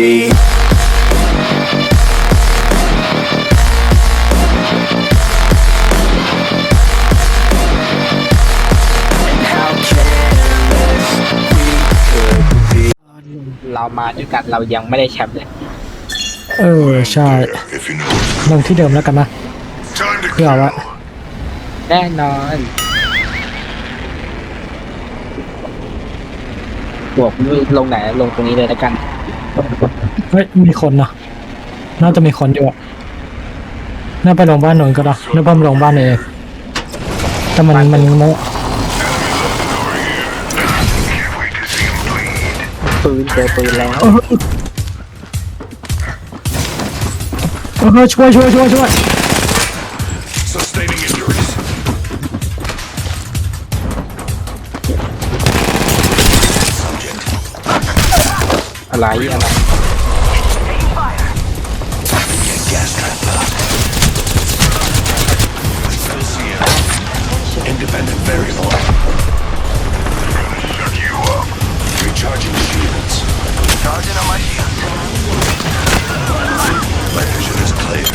be. And how careless we could be. เรามาด้วยกันเรายังไม่ได้แชมป์เลย เออ ใช่ If you know it's ลงที่เดิมแล้วกันนะ time to เพื่อว่า แน่นอนบวกลงไหนลงตรงนี้เลยแล้วกัน เฮ้ยมีคนเนาะน่าจะมีคนอยู่อะน่าไปลงบ้านหนนก็ได้น่าไปลงบ้านเองแต่มันมันโมปืนเจอปืนแล้วเออเออช่วยช่วยช่วยช่วย อะไรอะไร Gas trap out. LCM. Independent variable. Shut you up. Recharging shields. Charging on my shields. My vision is clear.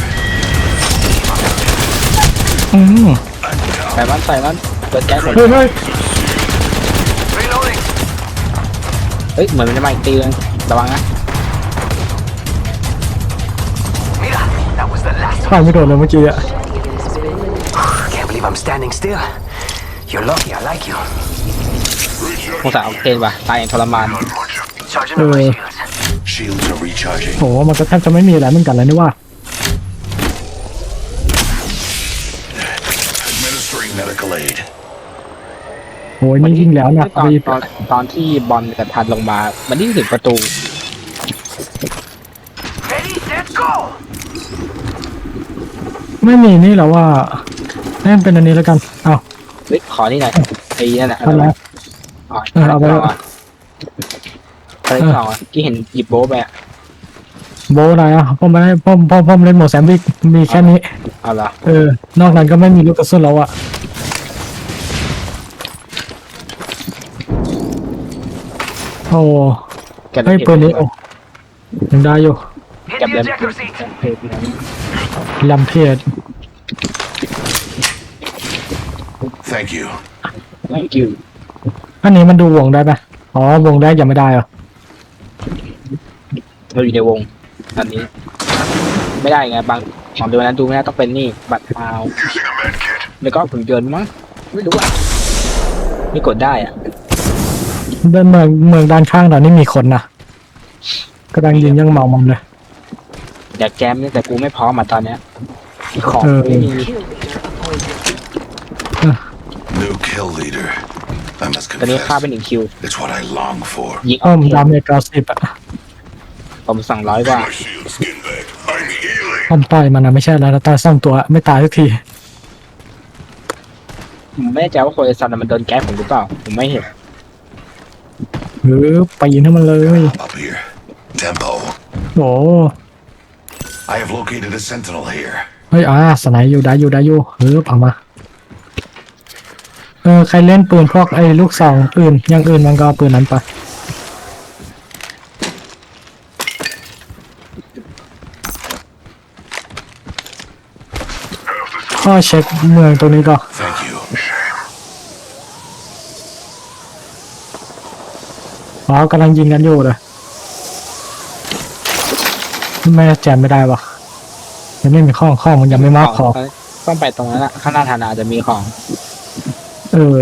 อืมใส่มันใส่มันเปิดแก๊สหมดเฮ้ยเฮ้ย Reloading. เฮ้ยเหมือนมันจะมาอีกตีนึง ระวังนะ Mira, that was the last ผ่านไม่โดนเลยเมื่อกี้อะ one. Can't believe I'm standing still. You're lucky I like you. สงสารออกเทนว่ะตายอย่างทรมาน Charging up my Uh. shields. Shields are recharging. โหมันก็แทบจะไม่มีอะไรเหมือนกันเลยนี่ว่า Administering medical aid. โหนี่ยิ่งแล้วนะตอนตอนตอนที่บอลกับทันลงมา มันยิ่งถึงประตู Ready, set, go! ไม่มีนี่แล้วว่าแม่งเป็นอันนี้แล้วกันเอาเฮ้ยขอนี่หน่อยไอ้นั่นแหละทำแล้วอ๋อเออเอาไปต่ออะไรต่อที่เห็นหยิบโบ๊ะไปอะโบอะไรอะผมไม่ได้ผมผมผมเล่นโมแซมบิกมีแค่นี้เอาละเออนอกนั้นก็ไม่มีลูกกระสุนแล้วอะ อ้แกะเฮ้ยปืนนี้โอ้ยังได้อยู่ Hit Yep, the yep. ejector seat. ลำเพจ Thank you. thank you อันนี้มันดูวงได้ไหมอ๋อวงได้ยังไม่ได้เหรอเราอยู่ในวงตอนนี้ ไม่ได้ไงบางของดูนั้นดูไม่ได้ต้องเป็นนี่ บัตรพาว Using a med kit. แล้วก็ผมยนต์มั้งไม่รู้อะไม่กดได้อะ ด้านเมืองเมืองด้านข้างเรานี่มีคนนะกำลังยิงยังเมามันเลย อยากแจมเนี่ยแต่กูไม่พร้อมมาตอนเนี้ยของเออ ไม่มี New kill leader. I must ตอนนี้ฆ่าไป confess. หนึ่งคิว It's what I long for. ยิงออ้ออกมเทดานเมจเก้าสิบอะผมสั่งร้อยกว่า My shield skin back. I'm healing. อ้อมต่อยมันนะไม่ใช่แล้วนะตายสองตัวไม่ตายสักทีผมไม่แน่ใจว่าโคเอซันมันโดนแก๊สผมหรือเปล่า ผมไม่เห็น หรือไปยิงให้มันเลย Up here. Tempo. โอ้ I have located a sentinel here. เฮ้ยอ่าสไนด์อยู่ได้อยู่ได้อยู่เฮ้ยเอามา เออ ใครเล่นปืนพวกไอ้ลูกสองอื่นอย่างอื่นมันก็เอาปืนนั้นไป ข้อเช็คเมืองตรงนี้ก็ Thank you. อ๋อกำลังยิงกันอยู่เลยไม่แจมไม่ได้วะยังไม่มีข้องข้องมันยังไม่มากพอต้องไปตรงนั้นอะข้างหน้าธนาจะมีของ เออ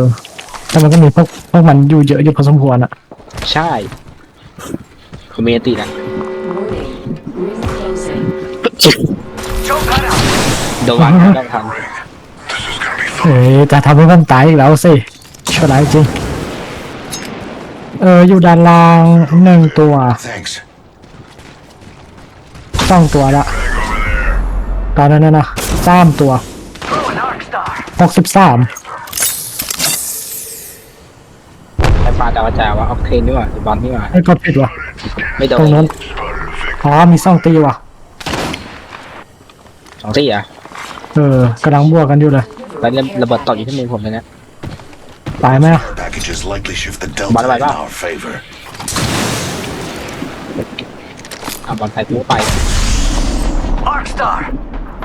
แต่มันก็มีพวกพวกมันอยู่เยอะอยู่พอสมควรอะใช่คอมเมตี้นะ Choke that out. เดี๋ยววางได้ทัน This is gonna be fun. เอ้ยจะทำให้มันตายอีกแล้วสิชั่วร้ายจริง เอออยู่ด้านล่างหนึ่งตัว Thanks. สองตัวละตอนนั้นนะนะสามตัว Throw an arc star. หกสิบสามไอ้ปลาดาวจ่าว่าออกเทนนี่หว่าหรือบอลนี่หว่าไอ้ยกดผิดว่ะไม่โดตรงนนั้นอ๋อมีสองตีว่ะสองที่อะเออกำลังบวกกันอยู่เลยแล้วระเบิดตกอยู่ที่มือผมเลยนะ ตายไหมอะ Packages likely shift the Bye, delta bye, in bye. our favor. เอาบอลใส่กูไป Arc Star.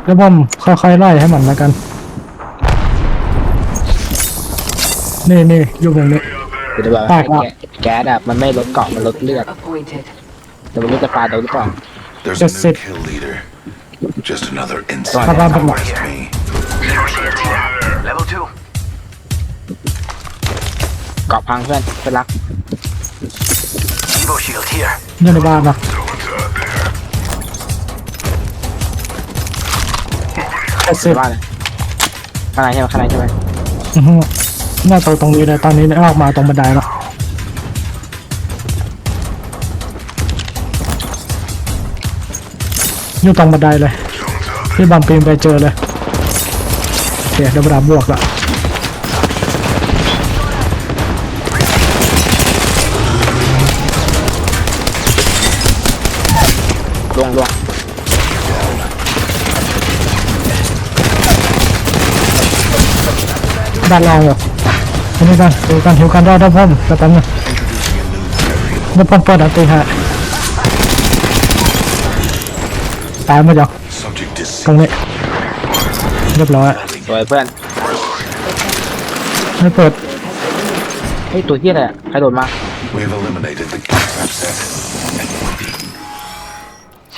แล้วผมค่อยๆไล่ให้มันแล้วกัน นี่นี่อยู่ตรงนี้กูจะบอกแตว่ากแล้วแก๊สอะมันไม่ลดเกาะมันลดเลือด Appointed. แต่ไม่รู้จะปาโดนหรือเปล่า There's Just a new sit. kill leader. Just another Come insect. on, come on. Past me. Zero shield here. Level two. เกาะพังเพื่อนเพื่อนรัก Evo shield here. อยู่ในบ้านนะแค่เซสิบบ้านเลยข้างในใช่ไหมข้างในใช่ไหมอื้อหือน่าจะตรงนี้เลยตอนนี้ออกมาตรงบันไดแล้วอยู่ตรงบันไดเลยที่บัมปีนไปเจอเลยโอเคเดี๋ยวบันไดบวกละ ล่วงล่วงด้านล่างเหรออันนี้กันดูกันหิวกันได้ได้พ่อมแต่แป๊บนึงเดี๋ยวพ่มเปิดอัตีฮะตายหมดยัง Subject ตรงนี้เรียบร้อยสวยเพื่อนไม่เปิดเฮ้ตัวเฮียอะไรใครโดดมา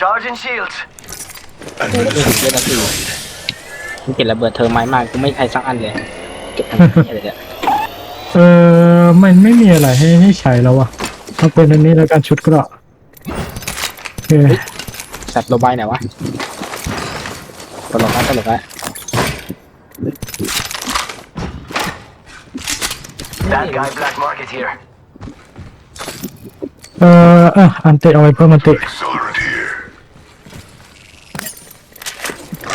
We've eliminated the trap set. And waiting. Charging shields. เฮ้ยเฮียนาทีกูเก็บระเบิดเธอไม้มากกูไม่ใช้สักอันเลยเก็บอันนี้อะไรเนี่ยเออมันไม่มีอะไรให้ให้ใช้แล้ววะเอาเป็นอันนี้แล้วกันชุดก็โอเคสัตว์โลบายไหนวะตลกนะตลกนะ Bad guy black market here. เออเอออันติเอาไว้เพิ่มอันติด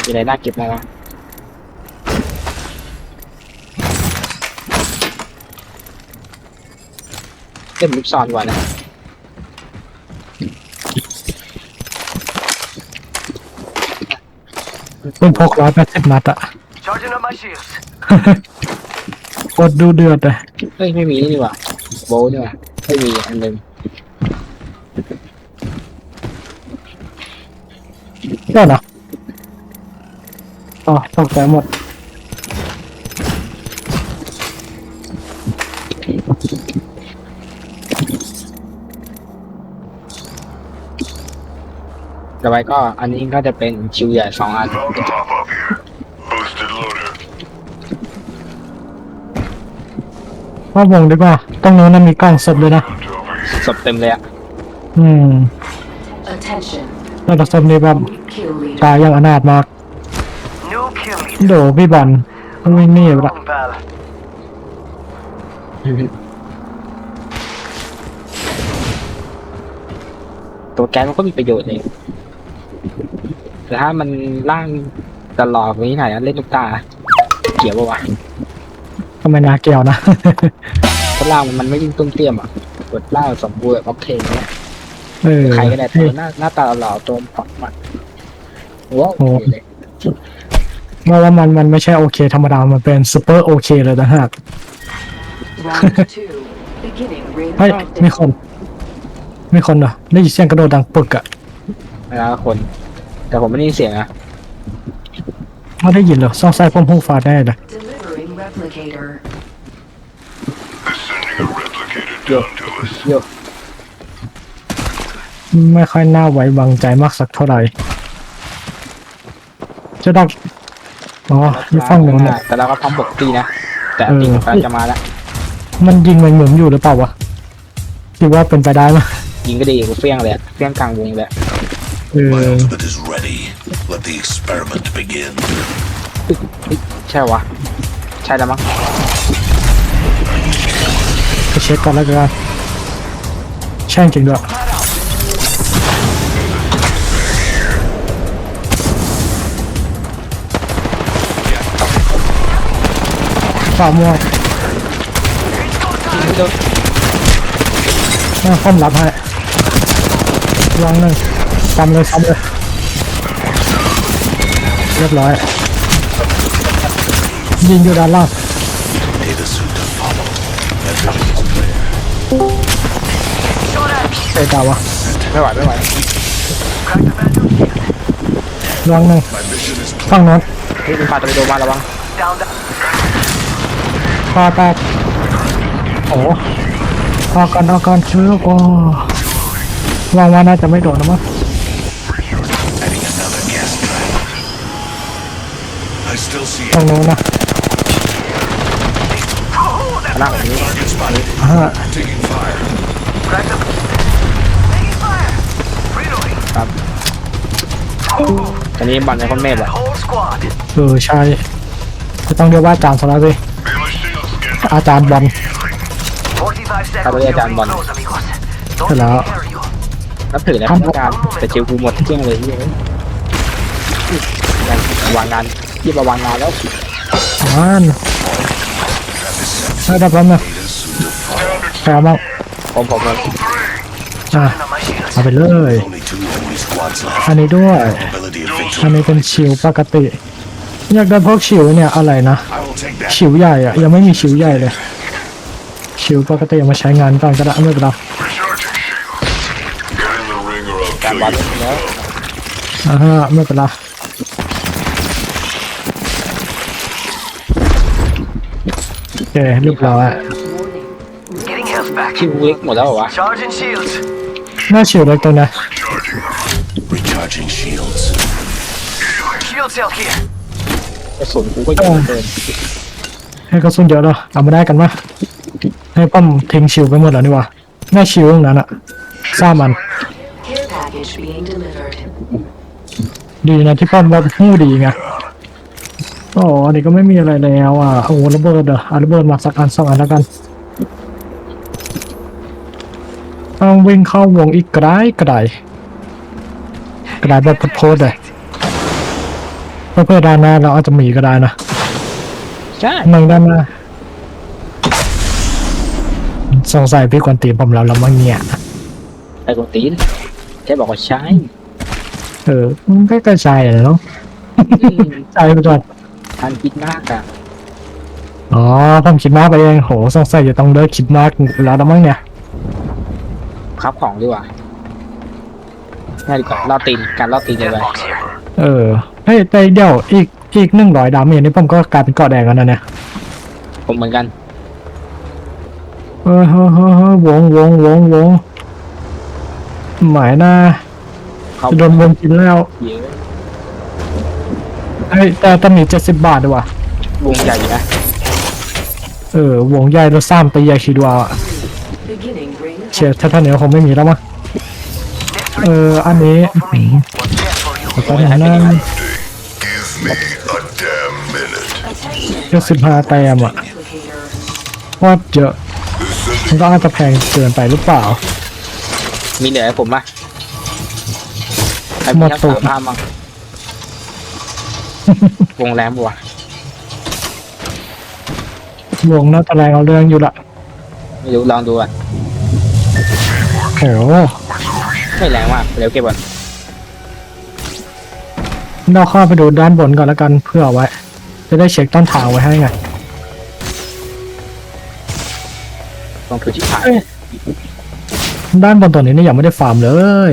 มีอะไรน่าเก็บไหมวะเล่นลูกซอนก่อนนะเป็นพกร้อยแปดสิบนัดอะ Charging up my shields. กดดูเดือดเลยเฮ้ย ไม่มีนี่นี่หว่าโบว์นี่หว่าไม่มีอันหนึ่งได้เหรอ อ๋อตกใจหมด ต่อไปก็อันนี้ก็จะเป็นชิวใหญ่สองอัน About to hop up here. Boosted loader. ว่าวงดีกว่าตรงนู้นนะมีกล้องศพเลยนะ Looked over here. ศพเต็มเลยอะอืม Attention. แล้วศพนี้แบบ Kill leader. ตายอย่างอนาถมาก New kill leader. โดพี่บอลวิ่งหนี่ไปละ Wrong, pal. ตัวแก๊สมันก็มีประโยชน์เองแต่ถ้ามันร่างตลอดอย่างนี้ไหนอยเล่นลูกตา เกี่ยวปะวะก็ไม่น่าเกี่ยวนะถ้าร่างมันมันไม่ยิ่งตุ้มเตี้ยมอะกดร่างสมบูรณ์แบบออฟเทนเนี่ยเออใครก็ได้ตัวหน้าหน้าตาหล่อๆตัวผอมมันว้าวโอ้เลยเมื่อว่ามันมันไม่ใช่โอเคธรรมดา มันเป็นซูเปอร์โอเคเลยนะฮะ Round two. Beginning ring เฮ้ยมี practice. คน มีคนเหรอได้ยินเสียงกระโดดดังปึกอะเวลาคน แต่ผมไม่ได้ยินเสียงนะไม่ได้ยินเหรอซ่องไส้พ่มหูฟ้าแน่เลย Delivering replicator. Sending a replicator Yo. down to us. โยไม่ค่อยน่าไว้วางใจมากสักเท่าไหร่เจะดัก อ๋อนี่ฟังหนูเนี่ยแต่เราก็พร้อมบกตีนะ แต่จริงเออ กำลังจะมาแล้ว มันยิงมันหมุนอยู่หรือเปล่าวะคิดว่าเป็นไปได้ไหมยิงก็ดีกูเฟี้ยงเลยอะเฟี้ยงกลางวงเลยอะเอ My อ ultimate is ready. Let the experiment begin. เฮ้ยใช่วะ ใช่แล้วมั้งไปเช็คก่อนแล้วกันใช่จริงด้วย ฝ่าม่วงน่าคอมรับให้วางหนึ่งซ้ำเลยซ้ำเลย เรียบร้อย ยิงอยู่ด้านล่าง Data suit to follow. That vision is clear. เตะตาวะไม่ไหวไม่ไหวลวงหนึ่ง My mission is ฝั่งโน้นเฮ้ยมันปาตะไปโดนบ้านระวัง Down, down. ค อแตกโอ้ออกก่อนออกก่อนชื่อโอ้วางว่าน่าจะไม่โดนนะมั้ง adding another gas trap. I still see ตรงนู้นนะข้างล่างแบบนี้ target spotted. อ่า Taking fire. Crack them. Taking fire. Reloading. ครับตอนนี้บอลในคนเมฆอะ Whole squad. เออใช่จะต้องเรียกว่าอาจารย์สระสิ อาจารย์บอล45 seconds. Acabo de till dar ring one. close, amigos. Don't Hello. let me carry you. นับถือในพัฒการแต่จิวกูหมดเกลี้ยงเลยที่ยังวางงานที่มาวางงานแล้วอ่านให้ดับแล้วนะแพ้บ้างผมผมผมอะ On my shields. เอาไปเลย Only two enemy squads left. อันนี้ด้วย Probability of อัน victory. นี้เป็นชิวปกติ อยากได้พวกชิวเนี่ยอะไรนะ I will take that. ชิวใหญ่อะยังไม่มีชิวใหญ่เลย ชิวปกติเอามาใช้งานก่อนก็ได้ไม่เป็นไรการบอลแล้วอ่าฮะไม่เป็นไรโอเคเรียบร้อย Getting health back. ชิวเวิร์กหมดแล้วเหรอวะ Charging shields. หน้าชิวเล็กตรงเนี้ย Recharging shields. Shield cell here. กระสุนกูก็เยอะเกินให้กระสุนเยอะเหรอเอามาได้กันไหมให้ป้อมทิ้งชิวไปหมดแล้วนี่วะหน้าชิวตรงนั้นอะสร้างมัน Care package being delivered. ดีนะที่ป้อมแบบหู้ดีไงอ้อันนี้ก็ไม่มีอะไรแล้วอะโอ้ระเบิดเหรอเอาระเบิดมาสักอันสองอันแล้วกันต้องวิ่งเข้าวงอีกไกลไกลไกลแบบโพดๆเลย เพื่อเพื่อด้านหน้าเราอาจจะมีก็ได้นะใช่เมืองด้านหน้าสงสัยพี่กวนตีนผมเราแล้วมั้งเนี่ยไอ้กตีนแกบอกว่าใช่เออมันก็กระจายเลยเนาะใจไปก่อนการคิดมากอะอ๋อผมคิดมากไปเองโหสงสัยจะต้องเลิกคิดมากแล้วแล้วมั้งเนี่ยครับของดีกว่าง่ายดีกว่าล่อตีนการล่อตีนเลยไป Box here. เออ เฮ้ยแต่เดี๋ยวอีกอีกหนึ่งร้อยดาเมจนี่ผมก็กลายเป็นเกาะแดงแล้วนะเนี่ยผมเหมือนกัน เออเฮ้อเฮ้อเฮ้อวงวงวงวงหมายหน้าเขาจะโดนวงกินแล้วเยอะเฮ้ยแต่ต้องมีเจ็ดสิบบาทด้วยว่ะวงใหญ่อยู่นะเออวงใหญ่แล้วสามตีใหญ่คิดว่า Beginning ring เชียร์ถ้าท่านเหนียวคงไม่มีแล้วมั้งเอออันนี้ For me. What's there for you? ตอนนี้ เจ็ดสิบห้าแต้มอะ Replicator. ว่าเยอะมันก็อาจจะแพงเกินไปหรือเปล่า มีเหลือให้ผมปะใครหมมีดทั้งตูสาดมภาพมั้งวงแรมบัวะวงน่าจะแรงเอาเรื่องอยู่ละไม่รู้ลองดูอะโอ้โหไม่แรงมากเร็วเก็บก่อน เราเข้าไปดูด้านบนก่อนแล้วกันเพื่อเอาไว้ จะได้เช็คต้นทางไว้ให้ไงลองคือชิบหายด้านบนตัวนี้นี่ยังไม่ได้ฟาร์มเลย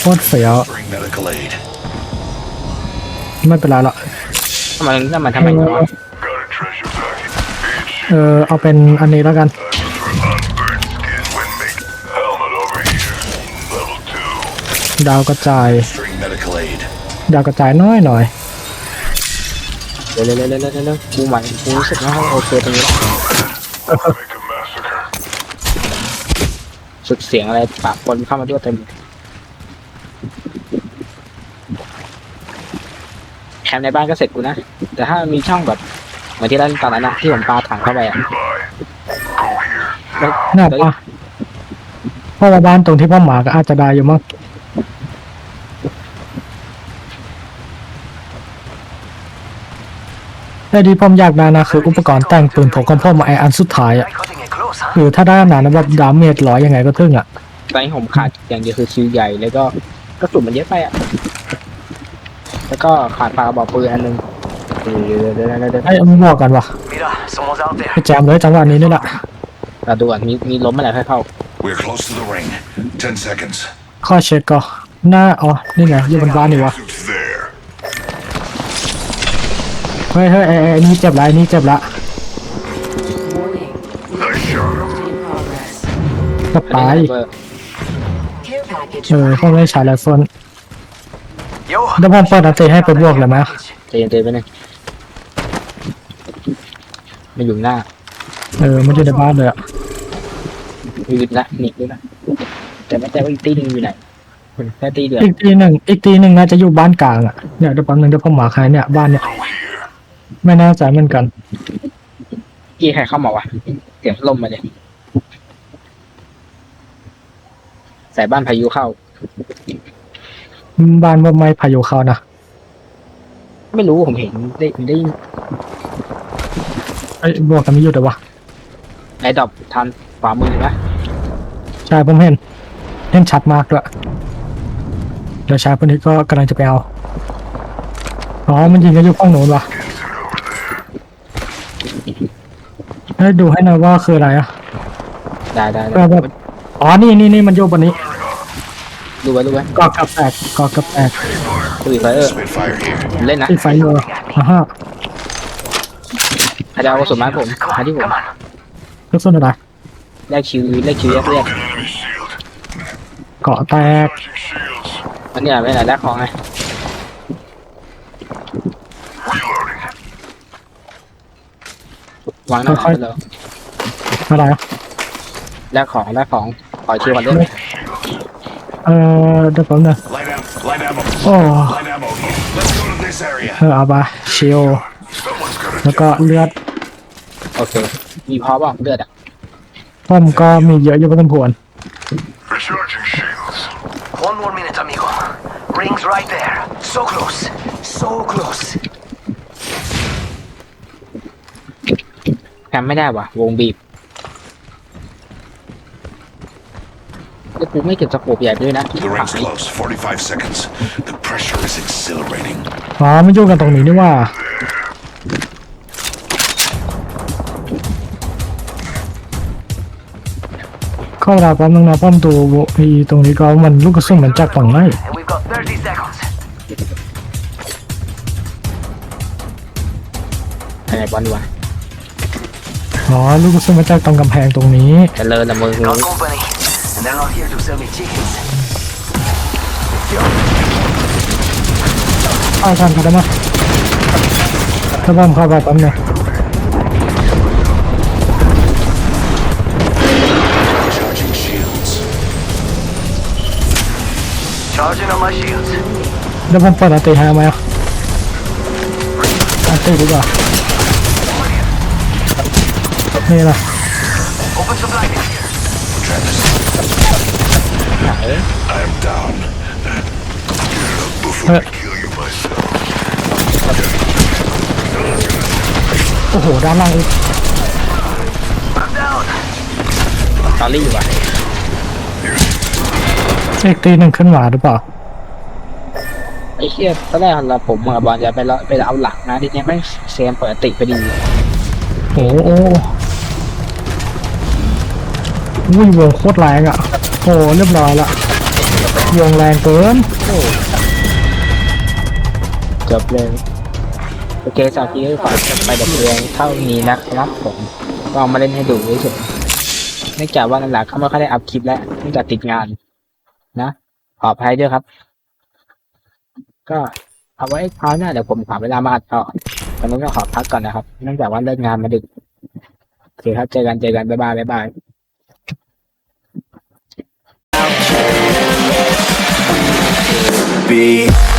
โคตรเสียว Bring medical aid. ไม่เป็นไรละทำไมนั่นมันทำไมวะเออเอาเป็นอันนี้แล้วกันดาวกระจาย Bring medical aid. ดาวกระจายน้อยหน่อยเร็วเร็วเร็วเร็วเร็วเร็วกูใหม่กูรู้สึกว่าโอเคตรงนี้สุดเสียงอะไรปะปนเข้ามาด้วยเต็มแคมป์ในบ้านก็เสร็จกูนะ แต่ถ้ามีช่องแบบเหมือนที่เล่นตอนนั้นนะที่ผมปาถังเข้าไปอะแล้วน่าแล้วปะเพราะว่าบ้านตรงที่พ่อหมาก็อาจจะได้อยู่มั้ง แต่ที่ผมอยากได้นะคืออุปกรณ์แต่งปืนผมของพ่อมาไออันสุดท้ายอะ Try cutting it close, huh? คือถ้าได้ขนาดนั้นแบบดาเมจร้อยยังไงก็ถึงอะตอนนี้ผมขาดอย่างเดียวคือคิวใหญ่แล้วก็กระสุนมันเยอะไปอะ แล้วก็ขาดปลากระบอกปืนอันหนึงเดี๋ยวเดี๋ยวเดี๋ยวเดี๋ยวเดี๋ยวไอ้มึงบอกกันวะ Mira, someone's out there. ไปแจมเลยจังหวะนี้นี่แหละเราดูก่อนมีมีล้มเมื่อไหร่ค่อยเข้า We're close to the ring. Ten seconds. ข้อเช็คก็หน้าอ๋อนี่ไงอยู่บนบ้านนี่วะ เฮ้ยเฮ้ยไอ้ไอ้นี่เจ็บละไอ้นี่เจ็บละ Warning. In progress. ก็ตายเบอร์ Care package. เออพวกไม่ใช้ไรเฟิล Yo. เดี๋ยวผมเปิดอันตีให้ไปบวกเลยไหมเจนเจนไปหนึ่งมันอยู่หน้าเออมันอยู่ในบ้านเลยอะยืนละหนีด้วยนะแต่ไม่แน่ว่าอีกตีหนึงอยู่ไหนคนแค่ตีเดียวอีกทีหนึ่งอีกทีหนึ่งน่าจะอยู่บ้านกลางอะเนี่ยเดี๋ยวแป๊บนึงเดี๋ยวผมหมาใครเนี่ยบ้านเนี่ย ไม่แน่ใจเหมือนกันกี้ใครเข้ามาวะเสียงลมมาเลยใส่บ้านพายุเข้า บ้านว่าไม่พายุเข้านะไม่รู้ผมเห็นได้ได้ไอ้ยบวกกันไม่อยู่แต่วะไอ้ดอกทันขวามือนะใช่ผมเห็น เห็นชัดมากด้วยเดี๋ยวชายคนนี้ก็กำลังจะไปเอาอ๋อมันยิงกันอยู่ฝั่งโน้นวะ ให้ดูให้หน่อยว่าคืออะไรอะได้ได้เออแบบอ๋อนี่นี่นี่มันโยกบนนี้ดูไว้ดูไว้กอกกับแตกกอกกับแตกคุยไฟเออ Spitfire here. ผมเล่นนะติดไฟอยู่อ่าฮะใครจะเอากระสุนมาให้ผมหาที่ผมลูกส้นอะไรแลกคิวแลกคิวแยกเรียก Enemy shield. เกาะแตก Shields. อันเนี้ยไม่ไหนแลกของไง วางหน้าไปเลยอะไรอะแลกของแลกของขอคิวก่อนเล่นเออเดี๋ยวผมนะ Light am light ammo. โอ้ Light ammo here. Let's go to this area. เออเอาไปชิล Someone's gonna แล้วก็เลือดโอเค มีพอบ้างเลือดอะต้มก็มีเยอะอยู่พอสมควร Recharging shields. One more minute, amigo. Rings right there. So close. So close. แคมไม่ได้ว่ะ วงบีบแล้วกูไม่เก็บสโคปใหญ่ไปด้วยนะ The ring's close. 45 seconds. The pressure is exhilarating. อ๋อไม่ยุ่งกันตรงนี้นี่ว่า เข้าเวลาแป๊บนึงนะป้อมดูไอ้ตรงนี้ก็มันลูกกระสุนมันจากฝั่งไหน And we've got 30 seconds. ไหนบอลดีวะ อ๋อลูกกระสุนมาจากตรงกำแพงตรงนี้ เจริญละมือ Got company. And they're not here to sell me chickens. เข้าทันกันได้ไหมถ้าป้อมเข้าไปแป๊บนึง Recharging shields. Charging on my shields. เดี๋ยวผมเปิดอันตีให้ไหมอะอันตีดีกว่า นี่แหละ Open supply bin here. Travis, ไหน I am down. Before Uh. I kill you myself. โอ้โห ด้านล่างอีก I'm down. ตอรี่อยู่ว่ะอีกตีหนึ่งขึ้นมาหรือเปล่าไอ้เชี่ยตอนแรกเราผมกับบอลจะไปละไปเอาหลักนะทีเนี้ยแม่งเซมเปิดติไปดีโอ้โห อุ้ยวงโคตรแรงอะโอ้เรียบร้อยละวงแรงเกินจบเลยโอเคสาวที่ฝากไปดับเรียงเท่านี้นะครับผมก็เอามาเล่นให้ดูเฉยๆเนื่องจากว่าหลักๆเขาไม่ค่อยได้อัพคลิปแล้วเนื่องจากติดงาน นะขออภัยด้วยครับ ก็เอาไว้คราวหน้าเดี๋ยวผมขอเวลามาอัดต่อตอนนี้ก็ขอพักก่อนนะครับ เนื่องจากว่าเลิกงานมาดึกโอเคครับเจอกันเจอกันบ๊ายบายบ๊ายบาย Be